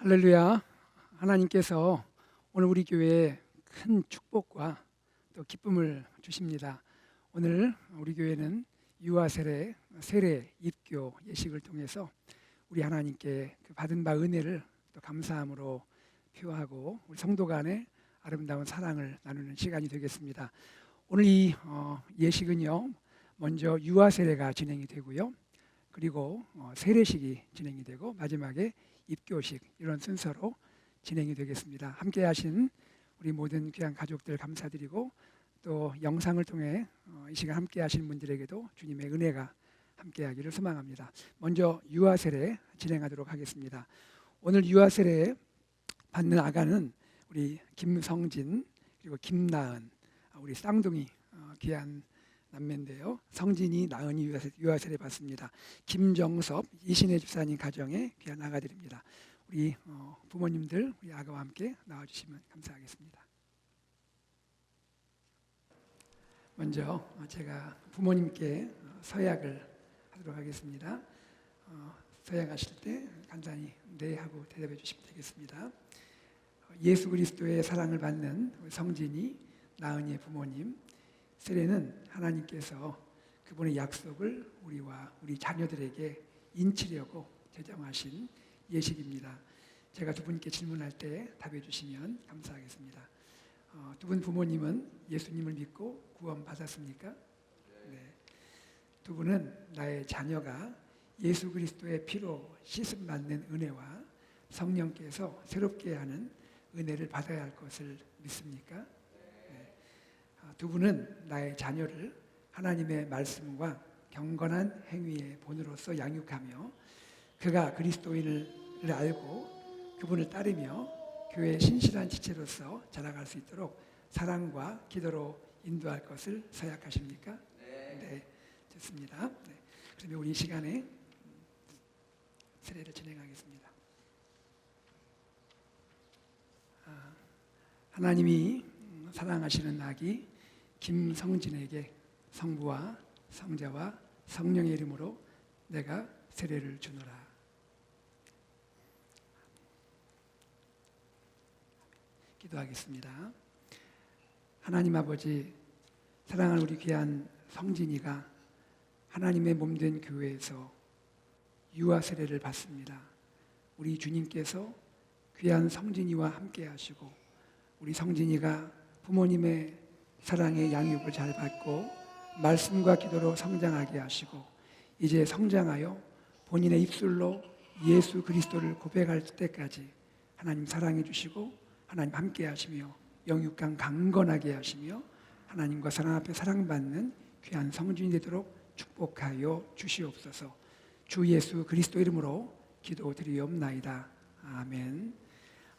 할렐루야. 하나님께서 오늘 우리 교회에 큰 축복과 또 기쁨을 주십니다. 오늘 우리 교회는 유아 세례 세례 입교 예식을 통해서 우리 하나님께 그 받은 바 은혜를 또 감사함으로 표하고 우리 성도 간의 아름다운 사랑을 나누는 시간이 되겠습니다. 오늘 이 어, 예식은요. 먼저 유아 세례가 진행이 되고요. 그리고 어, 세례식이 진행이 되고 마지막에 입교식 이런 순서로 진행이 되겠습니다. 함께 하신 우리 모든 귀한 가족들 감사드리고 또 영상을 통해 어, 이 시간 함께 하신 분들에게도 주님의 은혜가 함께 하기를 소망합니다. 먼저 유아 세례 진행하도록 하겠습니다. 오늘 유아 세례 받는 아가는 우리 김성진 그리고 김나은 아, 우리 쌍둥이 어, 귀한 남매인데요. 성진이 나은이 유아세- 유아세례 받습니다. 김정섭 이신혜 집사님 가정의 귀한 아가들입니다. 우리 어, 부모님들 우리 아가와 함께 나와주시면 감사하겠습니다. 먼저 어, 제가 부모님께 어, 서약을 하도록 하겠습니다. 어, 서약하실 때 간단히 네 하고 대답해 주시면 되겠습니다. 어, 예수 그리스도의 사랑을 받는 성진이 나은이의 부모님 세례는 하나님께서 그분의 약속을 우리와 우리 자녀들에게 인치려고 제정하신 예식입니다. 제가 두 분께 질문할 때 답해 주시면 감사하겠습니다. 어, 두분 부모님은 예수님을 믿고 구원 받았습니까? 네. 두 분은 나의 자녀가 예수 그리스도의 피로 씻음 받는 은혜와 성령께서 새롭게 하는 은혜를 받아야 할 것을 믿습니까? 아, 두 분은 나의 자녀를 하나님의 말씀과 경건한 행위의 본으로서 양육하며 그가 그리스도인을 알고 그분을 따르며 교회의 신실한 지체로서 자라갈 수 있도록 사랑과 기도로 인도할 것을 서약하십니까? 네, 좋습니다. 네. 그러면 우리 이 시간에 세례를 진행하겠습니다. 아, 하나님이 음, 사랑하시는 아기 김성진에게 성부와 성자와 성령의 이름으로 내가 세례를 주노라. 기도하겠습니다. 하나님 아버지 사랑하는 우리 귀한 성진이가 하나님의 몸된 교회에서 유아 세례를 받습니다. 우리 주님께서 귀한 성진이와 함께 하시고 우리 성진이가 부모님의 사랑의 양육을 잘 받고 말씀과 기도로 성장하게 하시고 이제 성장하여 본인의 입술로 예수 그리스도를 고백할 때까지 하나님 사랑해 주시고 하나님 함께 하시며 영육간 강건하게 하시며 하나님과 사람 앞에 사랑받는 귀한 성준이 되도록 축복하여 주시옵소서. 주 예수 그리스도 이름으로 기도드리옵나이다. 아멘.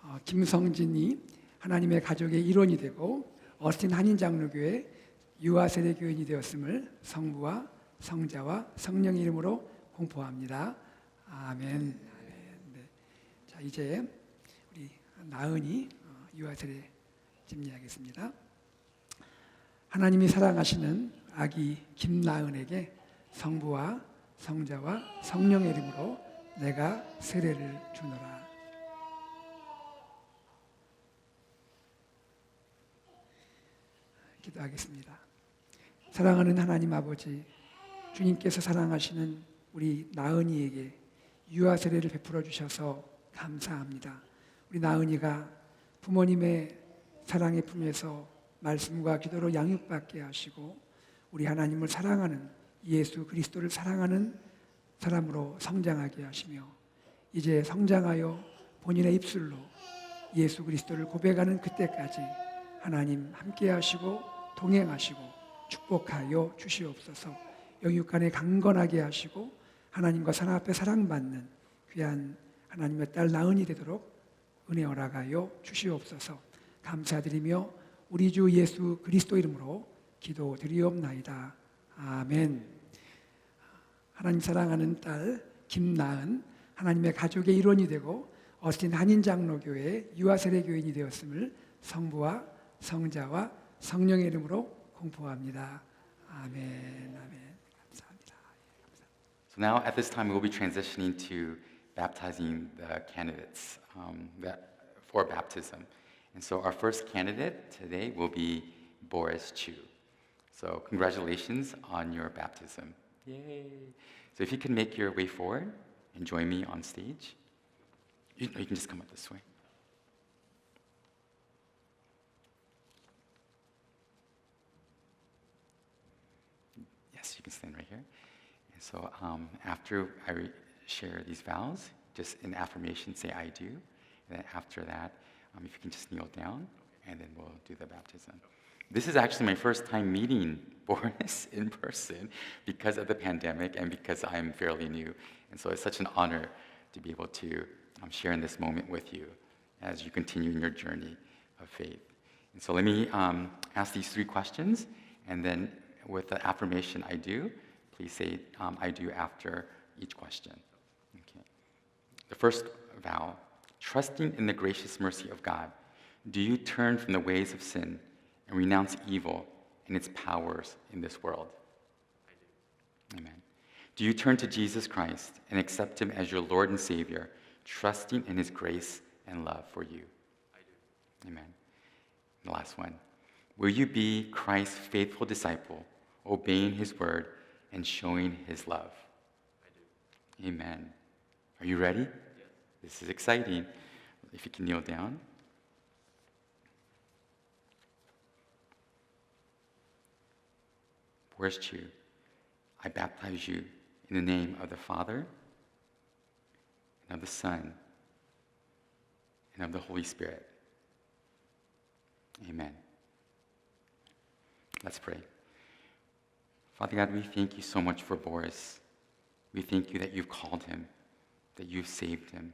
어, 김성진이 하나님의 가족의 일원이 되고 어스틴 한인 장로교회 유아 세례 교인이 되었음을 성부와 성자와 성령의 이름으로 공포합니다. 아멘. 아멘. 네. 자 이제 우리 나은이 어, 유아 세례 집례하겠습니다. 하나님이 사랑하시는 아기 김나은에게 성부와 성자와 성령의 이름으로 내가 세례를 주노라. 기도하겠습니다. 사랑하는 하나님 아버지, 주님께서 사랑하시는 우리 나은이에게 유아 세례를 베풀어 주셔서 감사합니다. 우리 나은이가 부모님의 사랑의 품에서 말씀과 기도로 양육받게 하시고 우리 하나님을 사랑하는 예수 그리스도를 사랑하는 사람으로 성장하게 하시며 이제 성장하여 본인의 입술로 예수 그리스도를 고백하는 그때까지 하나님 함께 하시고 동행하시고 축복하여 주시옵소서 영육간에 강건하게 하시고 하나님과 사람 앞에 사랑받는 귀한 하나님의 딸 나은이 되도록 은혜 허락하여 주시옵소서 감사드리며 우리 주 예수 그리스도 이름으로 기도드리옵나이다. 아멘. 하나님 사랑하는 딸 김나은 하나님의 가족의 일원이 되고 어스틴 한인 장로교회 유아세례 교인이 되었음을 성부와 성자와 성령의 이름으로 공포합니다. 아멘. 아멘. 감사합니다. So now at this time, we'll be transitioning to baptizing the candidates um, that, for baptism. And so our first candidate today will be Boris Chu. So congratulations on your baptism. Yay. So if you can make your way forward and join me on stage. You, you can just come up this way. Yes, you can stand right here. And so um, after I re- share these vows, just in affirmation, say I do. And then after that, um, if you can just kneel down, and then we'll do the baptism. This is actually my first time meeting Boris in person because of the pandemic and because I'm fairly new. And so it's such an honor to be able to um, share in this moment with you as you continue in your journey of faith. And so let me um, ask these three questions, and then with the affirmation I do, please say um, I do after each question. Okay. The first vow trusting in the gracious mercy of God, do you turn from the ways of sin and renounce evil and its powers in this world? Do. Amen. Do you turn to Jesus Christ and accept him as your Lord and Savior, trusting in his grace and love for you? I do. Amen. And the last one. Will you be Christ's faithful disciple, obeying his word and showing his love? I do. Amen. Are you ready? Yes. This is exciting. If you can kneel down. Where's you? I baptize you in the name of the Father, and of the Son, and of the Holy Spirit. Amen. Let's pray. Father God, we thank you so much for Boris. We thank you that you've called him, that you've saved him,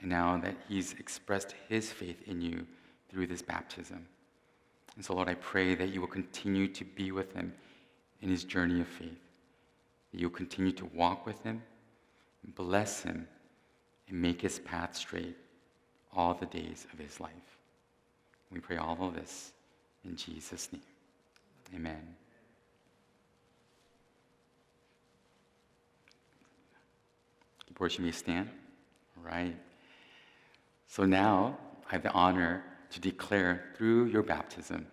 and now that he's expressed his faith in you through this baptism. And so, Lord, I pray that you will continue to be with him in his journey of faith, that you'll continue to walk with him, bless him, and make his path straight all the days of his life. We pray all of this in Jesus' name. Amen. Boris, you may stand. All right. So now I have the honor to declare through your baptism,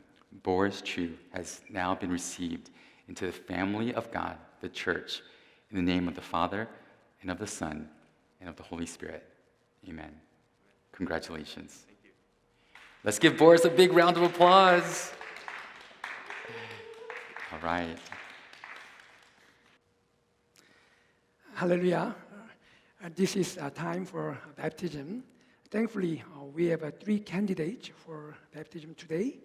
Boris Chu has now been received into the family of God, the church, in the name of the Father and of the Son and of the Holy Spirit. Amen. Congratulations. Let's give Boris a big round of applause. All right. Hallelujah. Uh, this is a time for baptism. Thankfully, uh, we have uh, three candidates for baptism today.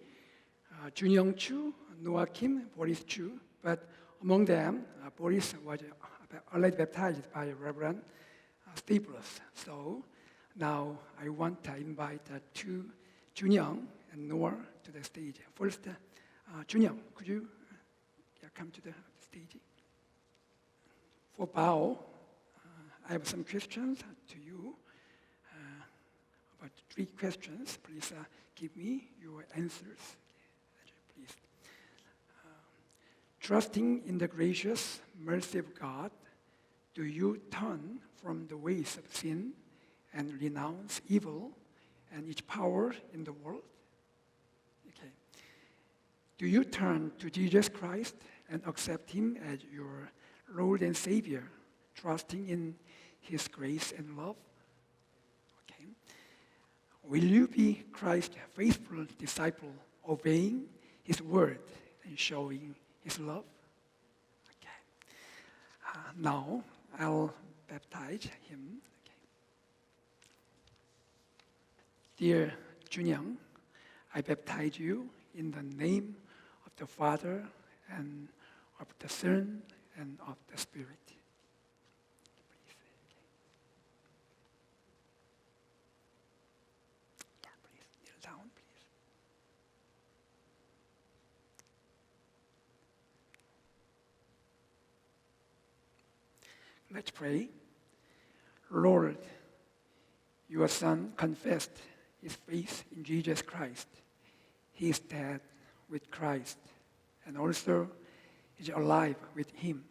Uh, Junyoung Chu, Noah Kim, Boris Chu. But among them, uh, Boris was uh, already baptized by Reverend uh, Staples. So now I want to invite uh, two Junyoung and Noah to the stage. First, uh, Junyoung, could you uh, come to the stage? For Bao, I have some questions to you. Uh, about three questions. Please uh, give me your answers. Please. Uh, trusting in the gracious mercy of God, do you turn from the ways of sin and renounce evil and its power in the world? Okay. Do you turn to Jesus Christ and accept Him as your Lord and Savior, trusting in his grace and love? Okay. Will you be Christ's faithful disciple, obeying his word and showing his love? Okay. Uh, now I'll baptize him. Okay. Dear Junyoung, I baptize you in the name of the Father and of the Son and of the Spirit. Please down. Please. Let's pray. Lord, your Son confessed his faith in Jesus Christ. He is dead with Christ and also is alive with him.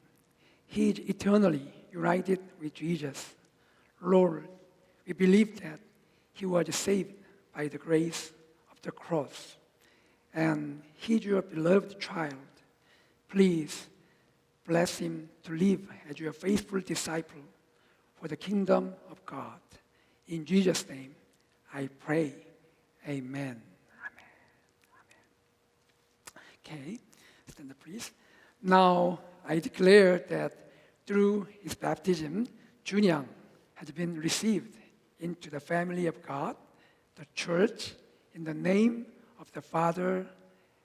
He is eternally united with Jesus. Lord, we believe that he was saved by the grace of the cross. And he's your beloved child. Please bless him to live as your faithful disciple for the kingdom of God. In Jesus' name, I pray. Amen. Amen. Amen. Okay, Now, I declare that through his baptism, Junyang has been received into the family of God, the church, in the name of the Father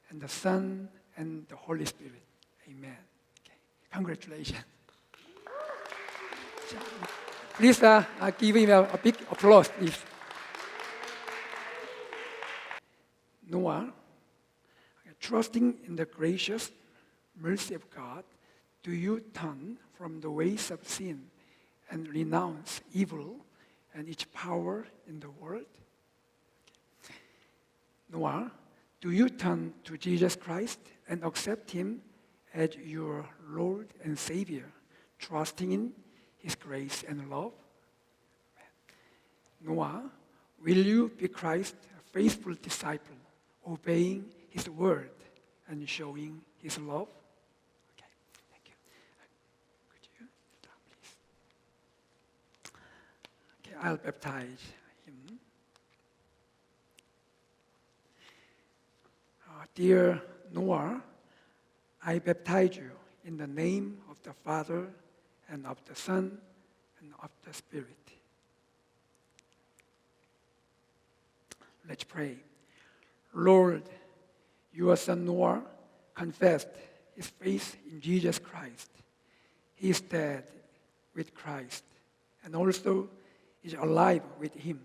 and the Son and the Holy Spirit. Amen. Okay. Congratulations. Please uh, give him a, a big applause, please. Noah, trusting in the gracious mercy of God, do you turn from the ways of sin and renounce evil and its power in the world? Noah, do you turn to Jesus Christ and accept Him as your Lord and Savior, trusting in His grace and love? Noah, will you be Christ's faithful disciple, obeying His word and showing His love? Okay, thank you. Could you stop, please? Okay, I'll baptize him. Uh, dear Noah, I baptize you in the name of the Father and of the Son and of the Spirit. Let's pray. Lord, your son Noah confessed his faith in Jesus Christ. He is dead with Christ and also is alive with him.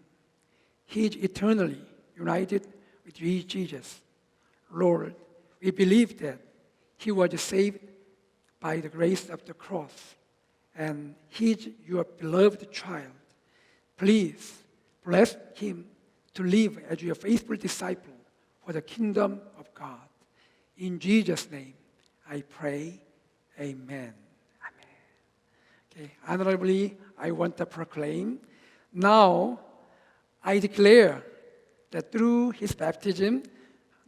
He is eternally united with Jesus. Lord, we believe that he was saved by the grace of the cross and he is your beloved child. Please bless him to live as your faithful disciple for the kingdom of God. In Jesus' name, I pray. Amen. Amen. Okay, honorably, I want to proclaim. Now, I declare that through his baptism,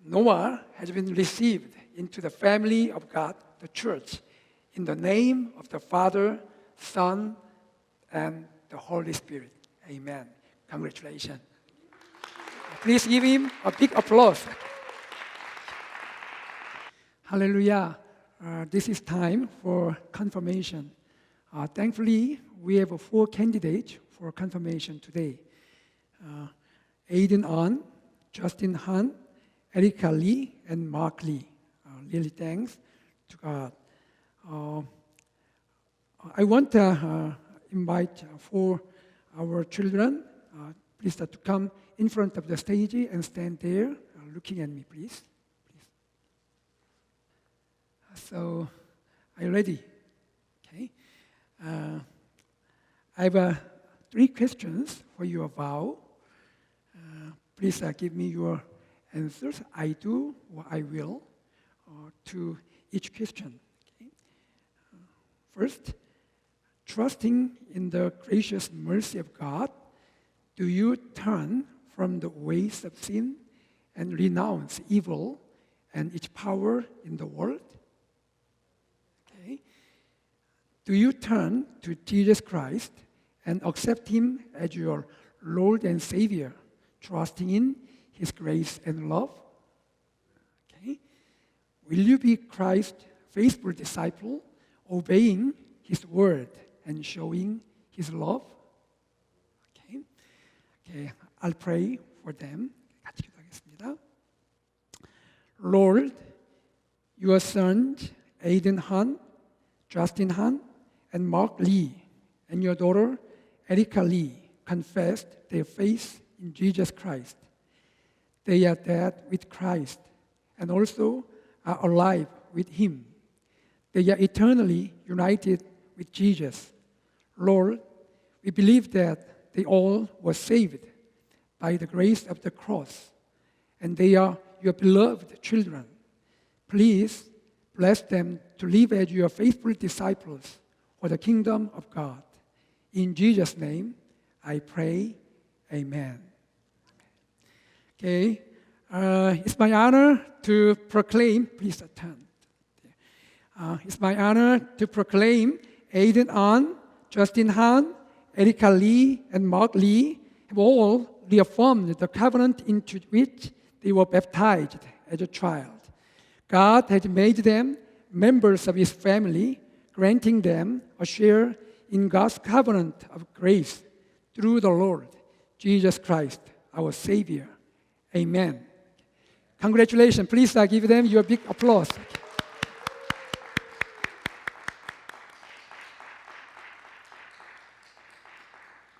Noah has been received into the family of God, the church, in the name of the Father, Son, and the Holy Spirit. Amen. Congratulations. Please give him a big applause. Hallelujah. Uh, this is time for confirmation. Uh, thankfully, we have four candidates for confirmation today. Uh, Aiden An, Justin Han, Erica Lee, and Mark Lee. Uh, really thanks to God. Uh, I want to uh, invite four our children, uh, please uh, to come in front of the stage and stand there, uh, looking at me, please. please. So, are you ready? Okay. Uh, I have uh, three questions for your vow. Uh, please uh, give me your answers. I do or I will uh, to each question. Okay. Uh, first, trusting in the gracious mercy of God, do you turn from the ways of sin and renounce evil and its power in the world? Okay. Do you turn to Jesus Christ and accept Him as your Lord and Savior, trusting in His grace and love? Okay. Will you be Christ's faithful disciple, obeying His word and showing His love? Okay. Okay. I'll pray for them. 같이 기도하겠습니다. Lord, your sons, Aiden Han, Justin Han, and Mark Lee, and your daughter, Lee, confessed their faith in Jesus Christ. They are dead with Christ and also are alive with Him. They are eternally united with Jesus. Lord, we believe that they all were saved by the grace of the cross, and they are your beloved children. Please bless them to live as your faithful disciples for the kingdom of God. In Jesus' name, I pray, Amen. Okay, uh, it's my honor to proclaim, please attend. Uh, it's my honor to proclaim Aiden An, Justin Han, Erica Lee, and Mark Lee have all reaffirmed the covenant into which they were baptized as a child. God has made them members of His family, granting them a share in God's covenant of grace through the Lord Jesus Christ, our Savior. Amen. Congratulations. Please uh, give them your big applause.